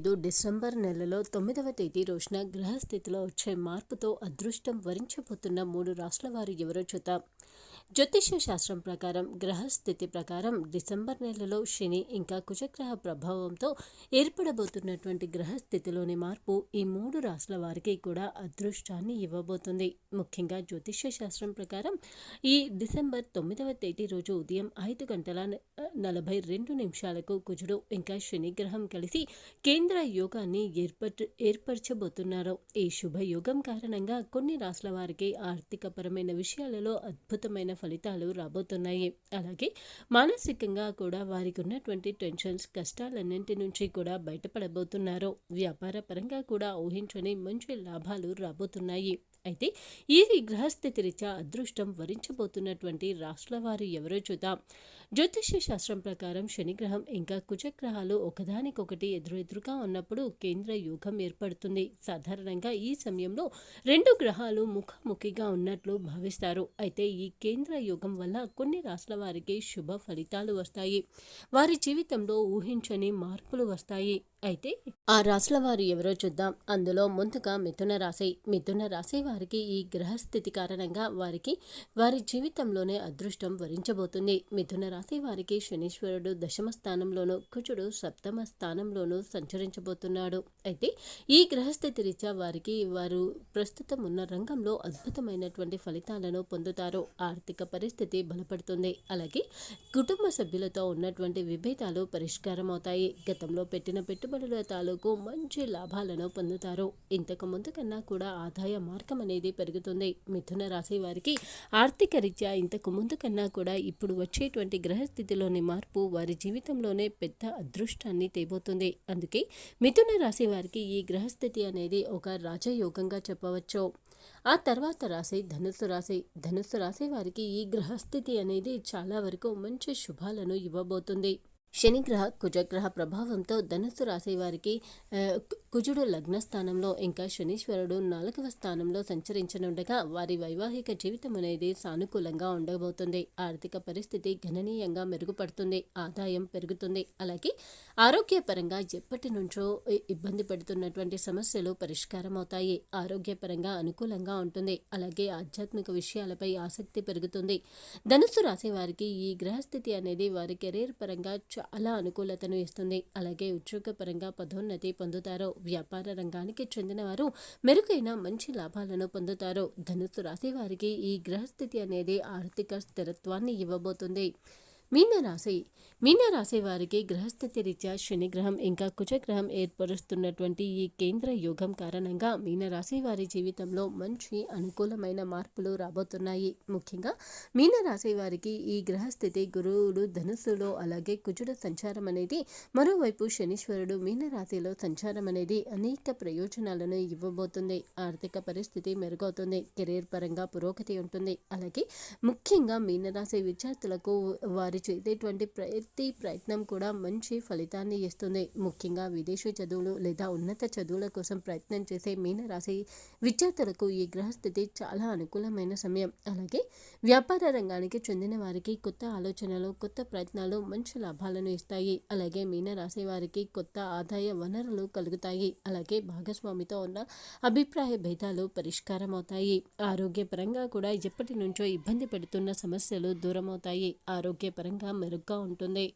ఐదు డిసెంబర్ నెలలో తొమ్మిదవ తేదీ రోజున గ్రహస్థితిలో వచ్చే మార్పుతో అదృష్టం వరించబోతున్న మూడు రాష్ట్రాల వారు ఎవరో చూద్దాం. జ్యోతిష్య శాస్త్రం ప్రకారం గ్రహస్థితి ప్రకారం డిసెంబర్ నెలలో శని ఇంకా కుజగ్రహ ప్రభావంతో ఏర్పడబోతున్నటువంటి గ్రహస్థితిలోని మార్పు ఈ మూడు రాశుల వారికి కూడా అదృష్టాన్ని ఇవ్వబోతుంది. ముఖ్యంగా జ్యోతిష్య శాస్త్రం ప్రకారం ఈ డిసెంబర్ తొమ్మిదవ తేదీ రోజు ఉదయం ఐదు గంటల నలభై రెండు నిమిషాలకు కుజుడు ఇంకా శని గ్రహం కలిసి కేంద్ర యోగాన్ని ఏర్పర ఏర్పరచబోతున్నారు. ఈ శుభయోగం కారణంగా కొన్ని రాష్ట్రాల వారికి ఆర్థికపరమైన విషయాలలో అద్భుతమైన ఫలితాలు రాబోతున్నాయి. అలాగే మానసికంగా కూడా వారికి ఉన్నటువంటి టెన్షన్స్ కష్టాలన్నింటి నుంచి కూడా బయటపడబోతున్నారు. వ్యాపార పరంగా కూడా ఊహించని మంచి లాభాలు రాబోతున్నాయి. అయితే ఈ గ్రహస్థితి రీత్యా అదృష్టం వరించబోతున్నటువంటి రాష్ట్రాల వారు ఎవరో చూద్దాం. జ్యోతిష్య శాస్త్రం ప్రకారం శనిగ్రహం ఇంకా కుజగ్రహాలు ఒకదానికొకటి ఎదురెదురుగా ఉన్నప్పుడు కేంద్ర యోగం ఏర్పడుతుంది. సాధారణంగా ఈ సమయంలో రెండు గ్రహాలు ముఖాముఖిగా ఉన్నట్లు భావిస్తారు. అయితే ఈ కేంద్ర యోగం వల్ల కొన్ని రాష్ట్రాల వారికి శుభ ఫలితాలు వస్తాయి. వారి జీవితంలో ఊహించని మార్పులు వస్తాయి. అయితే? ఆ రాశుల వారు ఎవరో చూద్దాం. అందులో ముందుగా మిథున రాశి. మిథున రాశి వారికి ఈ గ్రహస్థితి కారణంగా వారికి వారి జీవితంలోనే అదృష్టం వరించబోతుంది. మిథున రాశి వారికి శనీశ్వరుడు దశమ స్థానంలోనూ కుజుడు సప్తమ స్థానంలోనూ సంచరించబోతున్నాడు. అయితే ఈ గ్రహస్థితి రీత్యా వారికి వారు ప్రస్తుతం ఉన్న రంగంలో అద్భుతమైనటువంటి ఫలితాలను పొందుతారు. ఆర్థిక పరిస్థితి బలపడుతుంది. అలాగే కుటుంబ సభ్యులతో ఉన్నటువంటి విభేదాలు పరిష్కారం అవుతాయి గతంలో పెట్టిన పెట్టు పెట్టుబడుల తాలూకు మంచి లాభాలను పొందుతారు. ఇంతకు ముందు కన్నా కూడా ఆదాయ మార్గం అనేది పెరుగుతుంది. మిథున రాశి వారికి ఆర్థిక రీత్యా ఇంతకు ముందు కన్నా కూడా ఇప్పుడు వచ్చేటువంటి గ్రహస్థితిలోని మార్పు వారి జీవితంలోనే పెద్ద అదృష్టాన్ని తేబోతుంది. అందుకే మిథున రాశి వారికి ఈ గ్రహస్థితి అనేది ఒక రాజయోగంగా చెప్పవచ్చు. ఆ తర్వాత రాశి ధనుసు రాశి ధనుసు రాశి వారికి ఈ గ్రహస్థితి అనేది చాలా వరకు మంచి శుభాలను ఇవ్వబోతుంది. శనిగ్రహ కుజగ్రహ ప్రభావంతో ధనుస్సు రాశి వారికి కుజుడు లగ్న స్థానంలో ఇంకా శనీశ్వరుడు నాలుగవ స్థానంలో సంచరించనుండగా వారి వైవాహిక జీవితం అనేది సానుకూలంగా ఉండబోతుంది. ఆర్థిక పరిస్థితి గణనీయంగా మెరుగుపడుతుంది ఆదాయం పెరుగుతుంది. అలాగే ఆరోగ్యపరంగా ఎప్పటి నుంచో ఇబ్బంది పడుతున్నటువంటి సమస్యలు పరిష్కారం అవుతాయి ఆరోగ్యపరంగా అనుకూలంగా ఉంటుంది. అలాగే ఆధ్యాత్మిక విషయాలపై ఆసక్తి పెరుగుతుంది. ధనుస్సు రాశి వారికి ఈ గ్రహస్థితి అనేది వారి కెరీర్ పరంగా చాలా అనుకూలతను ఇస్తుంది. అలాగే ఉద్యోగపరంగా పదోన్నతి పొందుతారు వ్యాపార రంగానికి చెందిన వారు మెరుగైన మంచి లాభాలను పొందుతారు ధనుసు రాశి వారికి ఈ గ్రహస్థితి అనేది ఆర్థిక స్థిరత్వాన్ని ఇవ్వబోతుంది. మీనరాశి. మీనరాశి వారికి గ్రహస్థితి రీత్యా శనిగ్రహం ఇంకా కుజగ్రహం ఏర్పరుస్తున్నటువంటి ఈ కేంద్ర యోగం కారణంగా మీనరాశి వారి జీవితంలో మంచి అనుకూలమైన మార్పులు రాబోతున్నాయి. ముఖ్యంగా మీనరాశి వారికి ఈ గ్రహస్థితి గురువుడు ధనుసులో అలాగే కుజుడు సంచారం అనేది మరోవైపు శనీశ్వరుడు మీనరాశిలో సంచారం అనేది అనేక ప్రయోజనాలను ఇవ్వబోతుంది. ఆర్థిక పరిస్థితి మెరుగవుతుంది. కెరీర్ పరంగా పురోగతి ఉంటుంది. అలాగే ముఖ్యంగా మీనరాశి విద్యార్థులకు వారి చేసేటువంటి ప్రతి ప్రయత్నం కూడా మంచి ఫలితాన్ని ఇస్తుంది. ముఖ్యంగా విదేశీ చదువులు లేదా ఉన్నత చదువుల కోసం ప్రయత్నం చేసే మీనరాశి విద్యార్థులకు ఈ గ్రహస్థితి చాలా అనుకూలమైన సమయం. అలాగే వ్యాపార రంగానికి చెందిన వారికి కొత్త ఆలోచనలు కొత్త ప్రయత్నాలు మంచి లాభాలను ఇస్తాయి. అలాగే మీనరాశి వారికి కొత్త ఆదాయ వనరులు కలుగుతాయి. అలాగే భాగస్వామితో ఉన్న అభిప్రాయ భేదాలు పరిష్కారం అవుతాయి ఆరోగ్యపరంగా కూడా ఎప్పటి నుంచో ఇబ్బంది పెడుతున్న సమస్యలు దూరమవుతాయి. ఆరోగ్యపరంగా మెరుగ్గా ఉంటుంది.